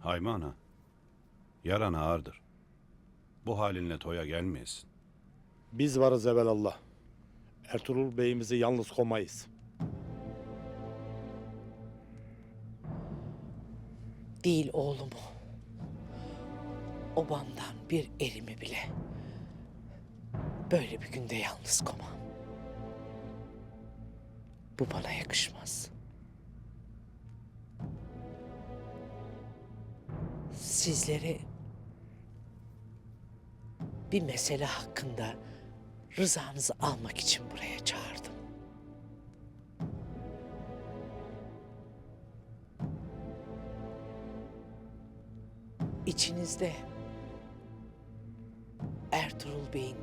Haymana, yaran ağırdır. Bu halinle toya gelmeyesin. Biz varız evelallah. Ertuğrul Bey'imizi yalnız komayız. Değil oğlumu. Obamdan bir erimi bile. Böyle bir günde yalnız komam. Bu bana yakışmaz. Sizleri bir mesele hakkında rızanızı almak için buraya çağırdım. İçinizde Ertuğrul Bey'in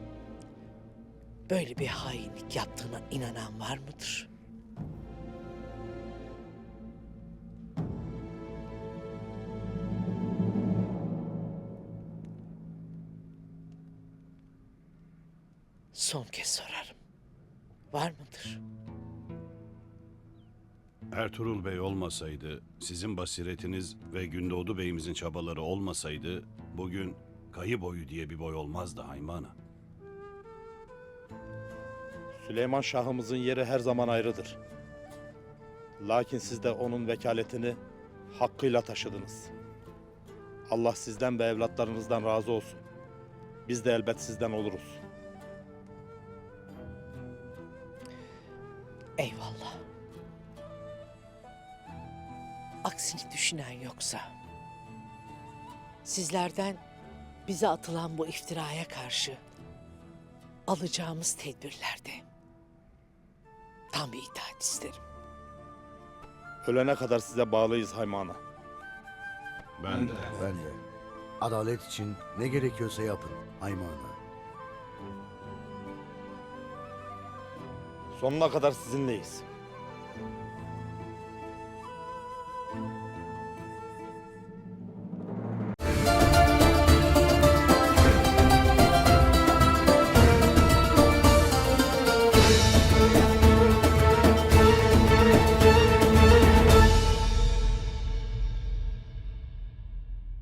böyle bir hainlik yaptığına inanan var mıdır? Son kez sorarım. Var mıdır? Ertuğrul Bey olmasaydı, sizin basiretiniz ve Gündoğdu Bey'imizin çabaları olmasaydı, bugün kayı boyu diye bir boy olmazdı Haymana. Süleyman Şah'ımızın yeri her zaman ayrıdır. Lakin siz de onun vekaletini hakkıyla taşıdınız. Allah sizden ve evlatlarınızdan razı olsun. Biz de elbet sizden oluruz. Eyvallah. Aksini düşünen yoksa sizlerden bize atılan bu iftiraya karşı alacağımız tedbirlerde tam bir itaat isterim. Ölene kadar size bağlıyız Haymana. Ben de. Ben de. Adalet için ne gerekiyorsa yapın Haymana. Sonuna kadar sizinleyiz.